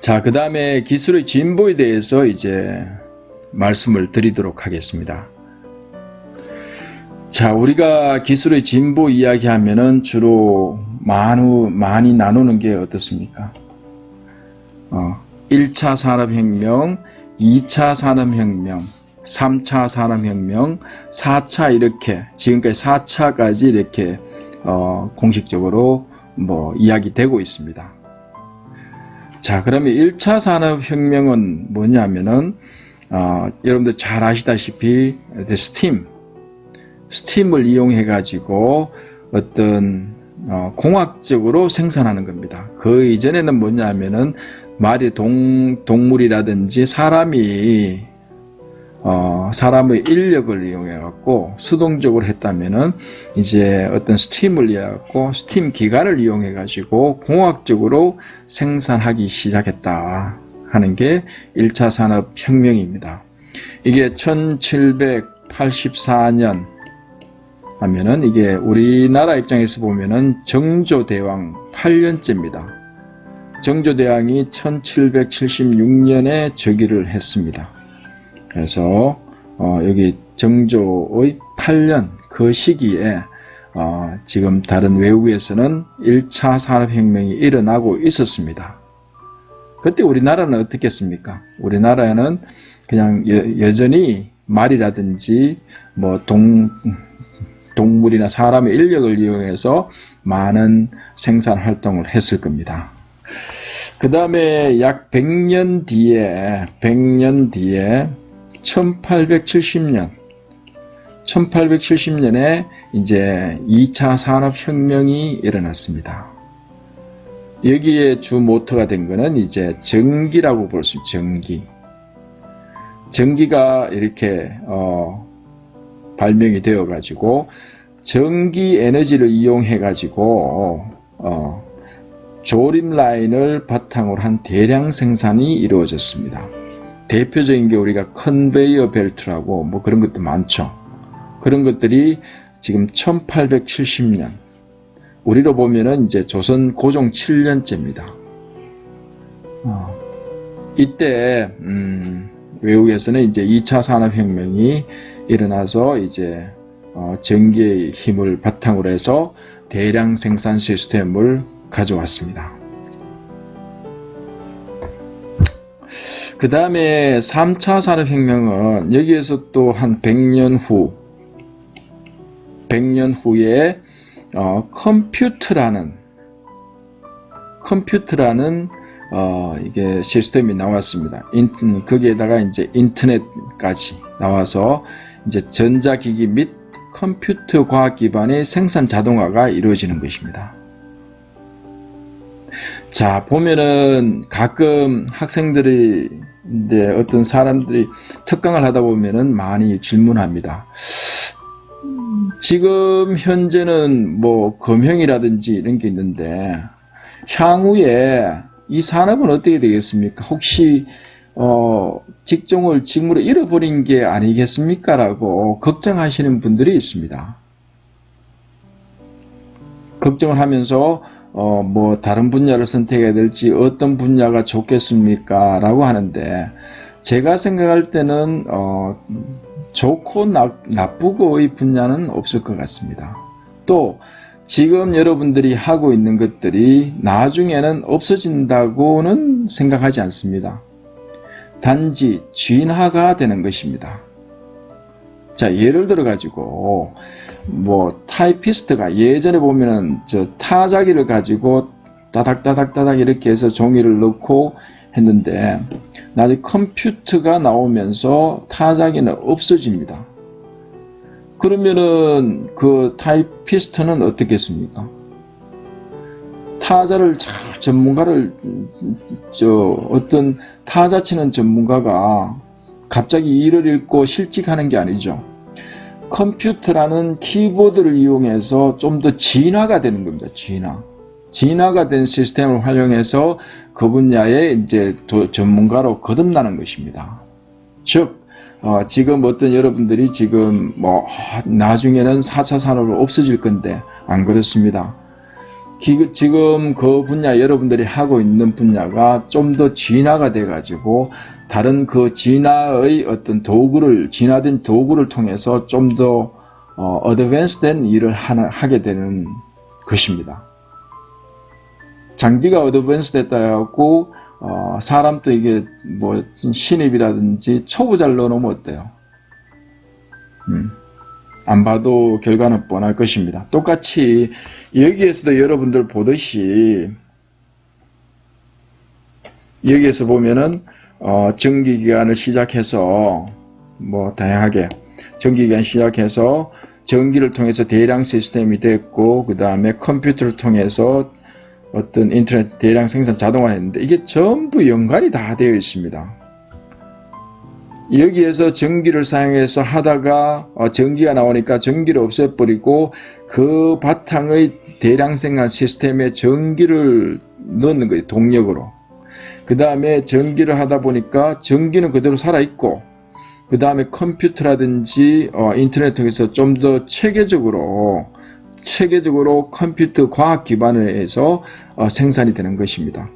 자, 그 다음에 기술의 진보에 대해서 이제 말씀을 드리도록 하겠습니다. 자, 우리가 기술의 진보 이야기하면은 주로 많이, 많이 나누는 게 어떻습니까? 어, 1차 산업혁명, 2차 산업혁명, 3차 산업혁명, 4차 이렇게, 지금까지 4차까지 이렇게, 어, 공식적으로 뭐 이야기되고 있습니다. 자, 그러면 1차 산업혁명은 뭐냐면은, 어, 여러분들 잘 아시다시피, 스팀, 스팀을 이용해 가지고 어떤 어, 공학적으로 생산하는 겁니다. 그 이전에는 뭐냐면은 말이 동, 동물이라든지 사람이 어, 사람의 인력을 이용해 갖고 수동적으로 했다면은 이제 어떤 스팀을 이용해 갖고 스팀 기관을 이용해 가지고 공학적으로 생산하기 시작했다 하는 게 1차 산업 혁명입니다. 이게 1784년 하면은 이게 우리나라 입장에서 보면은 정조대왕 8년째입니다. 정조대왕이 1776년에 즉위를 했습니다. 그래서 어, 여기 정조의 8년 그 시기에 어, 지금 다른 외국에서는 1차 산업혁명이 일어나고 있었습니다. 그때 우리나라는 어떻겠습니까? 우리나라는 그냥 여, 전히 말이라든지 뭐 동, 동물이나 사람의 인력을 이용해서 많은 생산 활동을 했을 겁니다. 그 다음에 약 100년 뒤에, 100년 뒤에 1870년, 1870년에 이제 2차 산업혁명이 일어났습니다. 여기에 주 모터가 된 거는 이제 전기라고 볼 수 있죠. 전기. 전기가 이렇게 어, 발명이 되어 가지고 전기 에너지를 이용해 가지고 어, 조립 라인을 바탕으로 한 대량 생산이 이루어졌습니다. 대표적인 게 우리가 컨베이어 벨트라고 뭐 그런 것도 많죠. 그런 것들이 지금 1870년 우리로 보면은 이제 조선 고종 7년째입니다. 어, 이때 음, 외국에서는 이제 2차 산업혁명이 일어나서 이제 어, 전기의 힘을 바탕으로 해서 대량 생산 시스템을 가져왔습니다. 그 다음에 3차 산업혁명은 여기에서 또 한 100년 후, 100년 후에 어, 컴퓨터라는 컴퓨터라는 어, 이게 시스템이 나왔습니다. 인, 거기에다가 이제 인터넷까지 나와서 이제 전자기기 및 컴퓨터 과학 기반의 생산 자동화가 이루어지는 것입니다. 자, 보면은 가끔 학생들이 이제 어떤 사람들이 특강을 하다 보면은 많이 질문합니다. 지금 현재는 뭐 금형이라든지 이런 게 있는데 향후에 이 산업은 어떻게 되겠습니까? 혹시 어, 직종을 직무를 잃어버린 게 아니겠습니까? 라고 걱정하시는 분들이 있습니다. 걱정을 하면서 어, 뭐 다른 분야를 선택해야 될지 어떤 분야가 좋겠습니까? 라고 하는데 제가 생각할 때는 어, 좋고 나, 나쁘고의 분야는 없을 것 같습니다. 또 지금 여러분들이 하고 있는 것들이 나중에는 없어진다고는 생각하지 않습니다. 단지 진화가 되는 것입니다. 자, 예를 들어 가지고 뭐 타이피스트가 예전에 보면은 저 타자기를 가지고 따닥따닥따닥 이렇게 해서 종이를 넣고 했는데 나중에 컴퓨터가 나오면서 타자기는 없어집니다. 그러면은 그 타이피스트는 어떻겠습니까? 타자를 잘 전문가를 저 어떤 타자 치는 전문가가 갑자기 일을 읽고 실직하는 게 아니죠. 컴퓨터라는 키보드를 이용해서 좀 더 진화가 되는 겁니다. 진화. 진화가 된 시스템을 활용해서 그 분야에 이제 전문가로 거듭나는 것입니다. 즉, 어, 지금 어떤 여러분들이 지금 뭐, 나중에는 4차 산업을 없어질 건데, 안 그렇습니다. 기- 지금 그 분야 여러분들이 하고 있는 분야가 좀 더 진화가 돼 가지고 다른 그 진화의 어떤 도구를 진화된 도구를 통해서 좀더 어, 어드밴스된 일을 하나, 하게 되는 것입니다. 장비가 어드밴스 됐다 해갖고 어, 사람도 이게 뭐 신입이라든지 초보자를 넣어놓으면 어때요? 음, 안 봐도 결과는 뻔할 것입니다. 똑같이 여기에서도 여러분들 보듯이 여기에서 보면은 어, 정기기간을 시작해서 뭐 다양하게 전기기간 시작해서 전기를 통해서 대량 시스템이 됐고 그 다음에 컴퓨터를 통해서 어떤 인터넷 대량 생산 자동화 했는데 이게 전부 연관이 다 되어 있습니다. 여기에서 전기를 사용해서 하다가 어, 전기가 나오니까 전기를 없애버리고 그 바탕의 대량 생산 시스템에 전기를 넣는 거예요. 동력으로. 그 다음에 전기를 하다 보니까 전기는 그대로 살아있고 그 다음에 컴퓨터라든지 어, 인터넷 통해서 좀 더 체계적으로 체계적으로 컴퓨터 과학 기반을 해서 어, 생산이 되는 것입니다.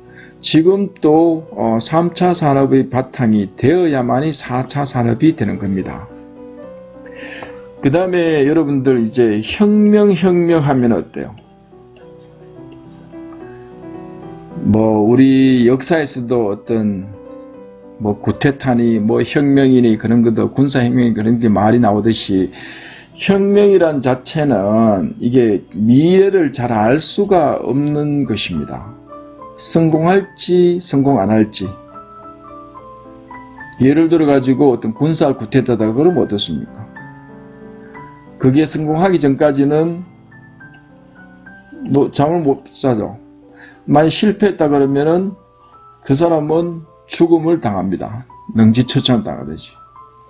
지금 또 어, 3차 산업의 바탕이 되어야만이 4차 산업이 되는 겁니다. 그 다음에 여러분들 이제 혁명 혁명 하면 어때요? 뭐 우리 역사에서도 어떤 뭐 구테타니 뭐 혁명이니 그런 것도 군사혁명이 그런 게 말이 나오듯이 혁명이란 자체는 이게 미래를 잘 알 수가 없는 것입니다. 성공할지 성공 안 할지 예를 들어 가지고 어떤 군사 구테타다 그러면 어떻습니까? 그게 성공하기 전까지는 노- 잠을 못 자죠. 만약 실패했다 그러면은 그 사람은 죽음을 당합니다. 능지처참 당하듯이.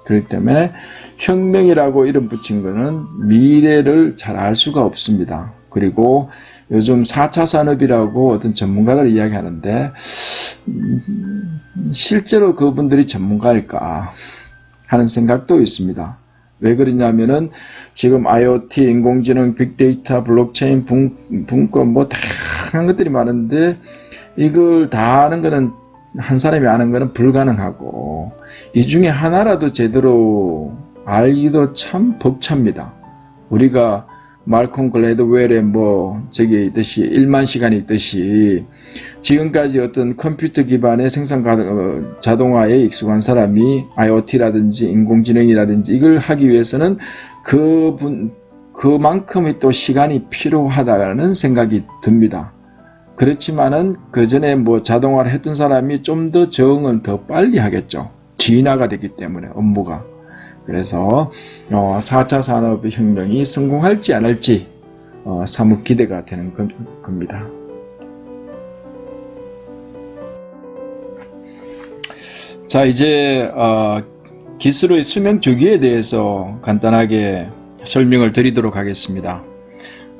그렇기 때문에 혁명이라고 이름 붙인 거는 미래를 잘 알 수가 없습니다. 그리고 요즘 4차 산업이라고 어떤 전문가들 이야기하는데 음, 실제로 그분들이 전문가일까 하는 생각도 있습니다. 왜 그러냐면은 지금 IoT, 인공지능, 빅데이터, 블록체인, 분, 분권 뭐 다양한 것들이 많은데 이걸 다 아는 거는 한 사람이 아는 거는 불가능하고 이 중에 하나라도 제대로 알기도 참 벅찹니다. 우리가 말콤 글래드웰의 뭐 저기 있듯이 1만 시간이 있듯이 지금까지 어떤 컴퓨터 기반의 생산 가- 어, 자동화에 익숙한 사람이 IoT라든지 인공지능이라든지 이걸 하기 위해서는 그분 그만큼의 또 시간이 필요하다는 생각이 듭니다. 그렇지만은 그 전에 뭐 자동화를 했던 사람이 좀 더 적응은 더 빨리 하겠죠. 진화가 되기 때문에 업무가. 그래서 어, 4차 산업혁명이 성공할지 안 할지 어, 사뭇 기대가 되는 건- 겁니다. 자 이제 어, 기술의 수명 주기에 대해서 간단하게 설명을 드리도록 하겠습니다.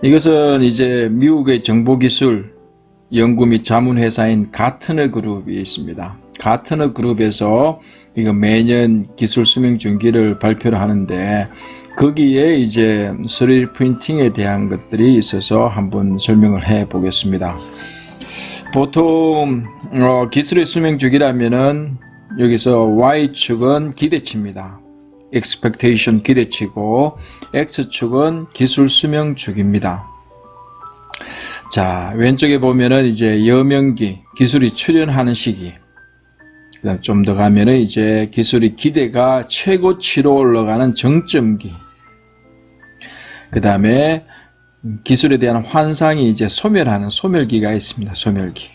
이것은 이제 미국의 정보기술 연구 및 자문회사인 가트너 그룹이 있습니다. 가트너 그룹에서 이거 매년 기술 수명 준기를 발표를 하는데 거기에 이제 3D 프린팅에 대한 것들이 있어서 한번 설명을 해 보겠습니다. 보통 어, 기술의 수명 주기라면은 여기서 Y축은 기대치입니다. expectation 기대치고 X축은 기술 수명 주기입니다. 자, 왼쪽에 보면은 이제 여명기, 기술이 출현하는 시기. 좀 더 가면은 이제 기술이 기대가 최고치로 올라가는 정점기. 그 다음에 기술에 대한 환상이 이제 소멸하는 소멸기가 있습니다. 소멸기.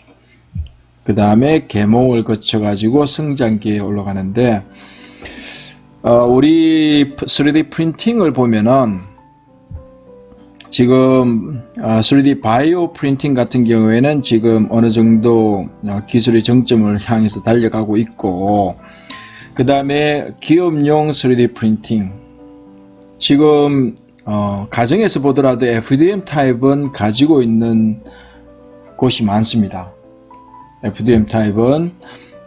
그 다음에 계몽을 거쳐가지고 성장기에 올라가는데, 어, 우리 3D 프린팅을 보면은 지금 3D 바이오 프린팅 같은 경우에는 지금 어느 정도 어, 기술의 정점을 향해서 달려가고 있고 그 다음에 기업용 3D 프린팅 지금 어, 가정에서 보더라도 FDM 타입은 가지고 있는 곳이 많습니다. FDM 타입은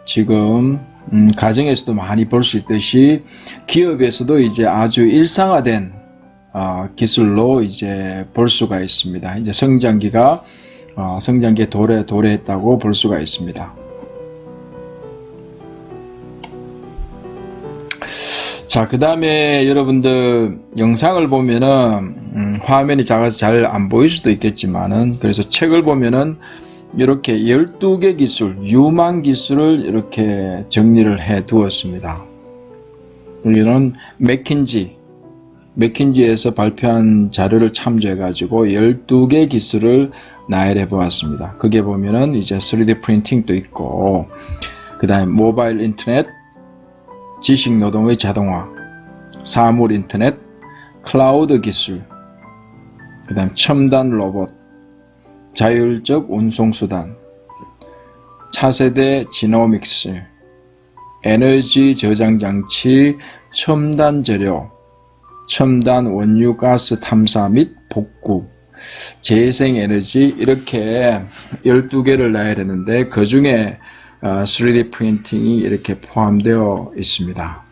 지금 음, 가정에서도 많이 볼 수 있듯이 기업에서도 이제 아주 일상화된 어, 기술로 이제 볼 수가 있습니다. 이제 성장기가 어, 성장기에 도래, 도래했다고 볼 수가 있습니다. 자, 그 다음에 여러분들 영상을 보면은, 음, 화면이 작아서 잘 안 보일 수도 있겠지만은, 그래서 책을 보면은, 이렇게 12개 기술, 유망 기술을 이렇게 정리를 해 두었습니다. 여기는 맥킨지, 맥킨지에서 발표한 자료를 참조해 가지고 12개 기술을 나열해 보았습니다. 그게 보면은 이제 3D 프린팅도 있고, 그 다음에 모바일 인터넷, 지식 노동의 자동화, 사물 인터넷, 클라우드 기술, 그 다음 첨단 로봇, 자율적 운송수단, 차세대 지노믹스, 에너지 저장 장치, 첨단 재료, 첨단 원유 가스 탐사 및 복구, 재생 에너지 이렇게 12개를 나야 되는데 그 중에 3D 프린팅이 이렇게 포함되어 있습니다.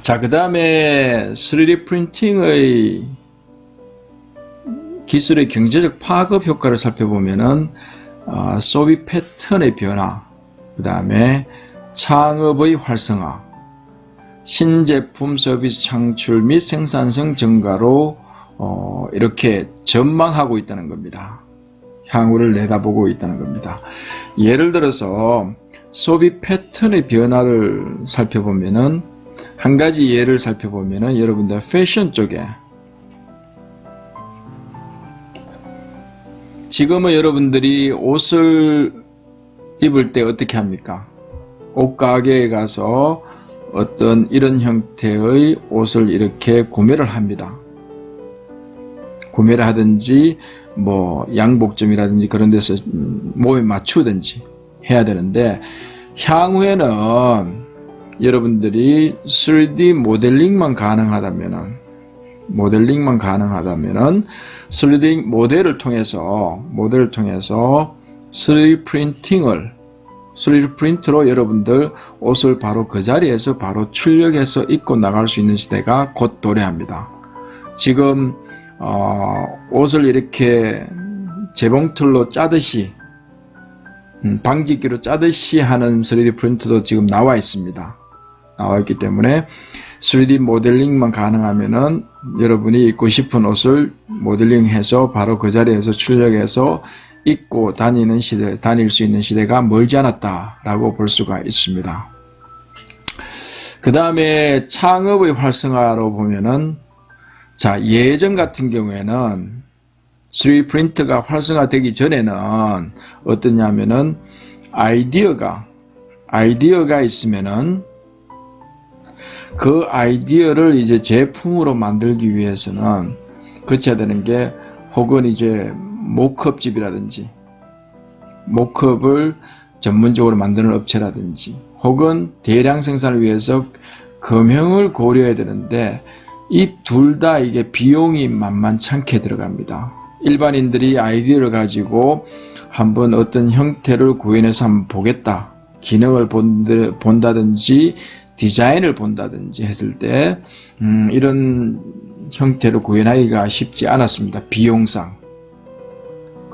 자, 그 다음에 3D 프린팅의 기술의 경제적 파급 효과를 살펴보면은 어, 소비 패턴의 변화, 그 다음에 창업의 활성화, 신제품 서비스 창출 및 생산성 증가로 어, 이렇게 전망하고 있다는 겁니다. 향후를 내다보고 있다는 겁니다. 예를 들어서 소비 패턴의 변화를 살펴보면은 한 가지 예를 살펴보면은 여러분들 패션 쪽에 지금은 여러분들이 옷을 입을 때 어떻게 합니까? 옷가게에 가서 어떤 이런 형태의 옷을 이렇게 구매를 합니다. 구매를 하든지 뭐 양복점이라든지 그런 데서 몸에 맞추든지 해야 되는데 향후에는 여러분들이 3D 모델링만 가능하다면은 모델링만 가능하다면은 3D 모델을 통해서 모델을 통해서 3D 프린팅을 3D 프린트로 여러분들 옷을 바로 그 자리에서 바로 출력해서 입고 나갈 수 있는 시대가 곧 도래합니다. 지금 어, 옷을 이렇게 재봉틀로 짜듯이 음, 방직기로 짜듯이 하는 3D 프린터도 지금 나와 있습니다. 나와 있기 때문에 3D 모델링만 가능하면은 여러분이 입고 싶은 옷을 모델링해서 바로 그 자리에서 출력해서 입고 다니는 시대, 다닐 수 있는 시대가 멀지 않았다라고 볼 수가 있습니다. 그 다음에 창업의 활성화로 보면은 자 예전 같은 경우에는 3D 프린터가 활성화되기 전에는 어떠냐면은 아이디어가 아이디어가 있으면은 그 아이디어를 이제 제품으로 만들기 위해서는 거쳐야 되는 게 혹은 이제 모컵집이라든지 모컵을 전문적으로 만드는 업체라든지 혹은 대량 생산을 위해서 금형을 고려해야 되는데 이 둘 다 이게 비용이 만만찮게 들어갑니다. 일반인들이 아이디어를 가지고 한번 어떤 형태를 구현해서 한번 보겠다. 기능을 본다든지 디자인을 본다든지 했을 때 음, 이런 형태로 구현하기가 쉽지 않았습니다. 비용상.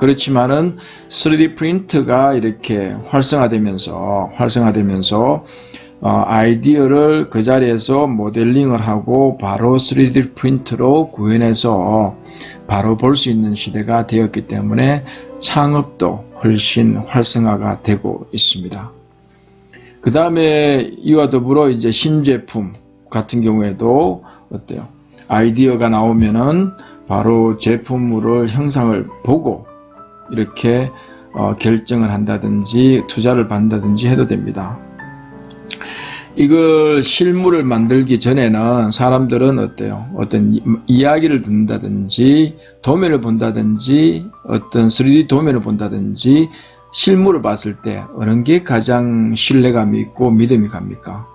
그렇지만은 3D 프린트가 이렇게 활성화되면서 활성화되면서 어, 아이디어를 그 자리에서 모델링을 하고 바로 3D 프린트로 구현해서 바로 볼 수 있는 시대가 되었기 때문에 창업도 훨씬 활성화가 되고 있습니다. 그 다음에 이와 더불어 이제 신제품 같은 경우에도 어때요? 아이디어가 나오면은 바로 제품을 형상을 보고 이렇게 어, 결정을 한다든지 투자를 받는다든지 해도 됩니다. 이걸 실물을 만들기 전에는 사람들은 어때요? 어떤 이야기를 듣는다든지 도면을 본다든지 어떤 3D 도면을 본다든지 실물을 봤을 때 어느 게 가장 신뢰감이 있고 믿음이 갑니까?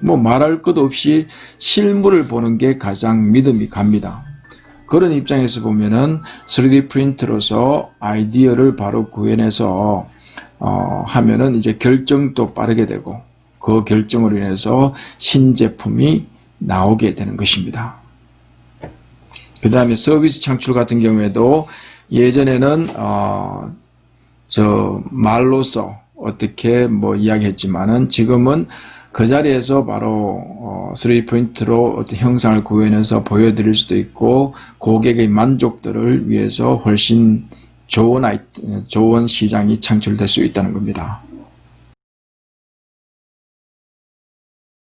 뭐 말할 것 없이 실물을 보는 게 가장 믿음이 갑니다. 그런 입장에서 보면은 3D 프린트로서 아이디어를 바로 구현해서 어, 하면은 이제 결정도 빠르게 되고 그 결정으로 인해서 신제품이 나오게 되는 것입니다. 그 다음에 서비스 창출 같은 경우에도 예전에는 어, 저 말로서 어떻게 뭐 이야기했지만은 지금은 그 자리에서 바로 어, 3포인트로 어떤 형상을 구현해서 보여드릴 수도 있고 고객의 만족도를 위해서 훨씬 좋은 아이, 좋은 시장이 창출될 수 있다는 겁니다.